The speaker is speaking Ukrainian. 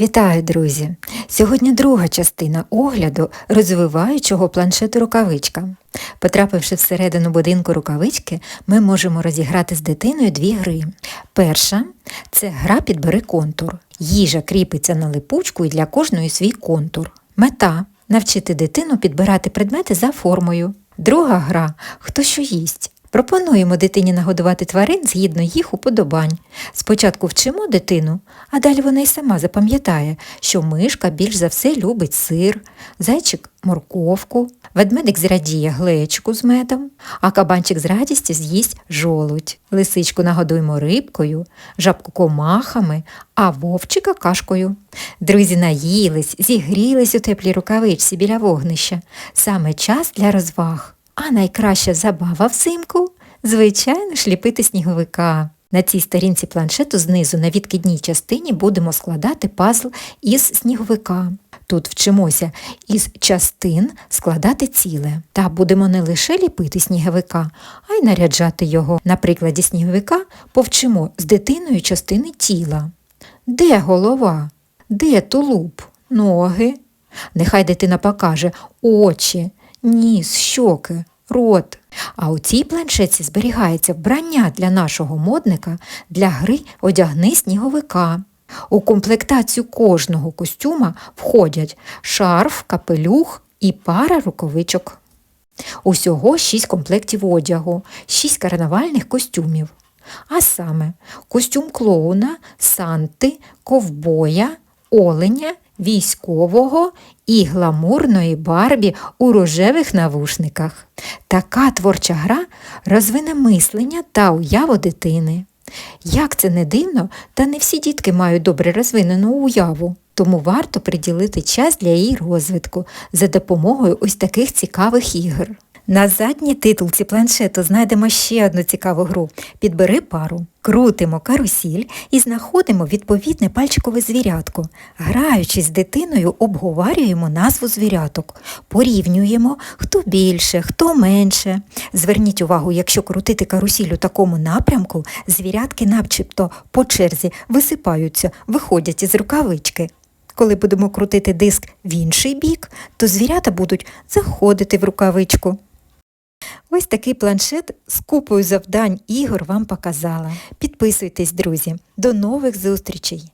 Вітаю, друзі! Сьогодні друга частина огляду розвиваючого планшету рукавичка. Потрапивши всередину будинку рукавички, ми можемо розіграти з дитиною дві гри. Перша це гра підбери контур. Їжа кріпиться на липучку і для кожної свій контур. Мета навчити дитину підбирати предмети за формою. Друга гра хто що їсть. Пропонуємо дитині нагодувати тварин згідно їх уподобань. Спочатку вчимо дитину, а далі вона й сама запам'ятає, що мишка більш за все любить сир, зайчик морковку, ведмедик зрадіє глечку з медом, а кабанчик з радістю з'їсть жолудь. Лисичку нагодуємо рибкою, жабку комахами, а вовчика кашкою. Друзі наїлись, зігрілись у теплій рукавичці біля вогнища. Саме час для розваг. А найкраща забава взимку звичайно ж ліпити сніговика. На цій сторінці планшету знизу на відкидній частині будемо складати пазл із сніговика. Тут вчимося із частин складати ціле. Та будемо не лише ліпити сніговика, а й наряджати його. На прикладі сніговика повчимо з дитиною частини тіла. Де голова? Де тулуб? Ноги? Нехай дитина покаже очі, ніс, щоки, рот. А у цій планшетці зберігається вбрання для нашого модника для гри одягни сніговика. У комплектацію кожного костюма входять шарф, капелюх і пара рукавичок. Усього 6 комплектів одягу, 6 карнавальних костюмів. А саме костюм клоуна, санти, ковбоя, оленя, військового і гламурної барбі у рожевих навушниках. Така творча гра розвине мислення та уяву дитини. Як це не дивно, та не всі дітки мають добре розвинену уяву, тому варто приділити час для її розвитку за допомогою ось таких цікавих ігор. На задній титулці планшету знайдемо ще одну цікаву гру. Підбери пару, крутимо карусіль і знаходимо відповідне пальчикове звірятко. Граючись з дитиною, обговорюємо назву звіряток, порівнюємо, хто більше, хто менше. Зверніть увагу, якщо крутити карусіль у такому напрямку, звірятки начебто по черзі висипаються, виходять із рукавички. Коли будемо крутити диск в інший бік, то звірята будуть заходити в рукавичку. Ось такий планшет з купою завдань ігор вам показала. Підписуйтесь, друзі. До нових зустрічей!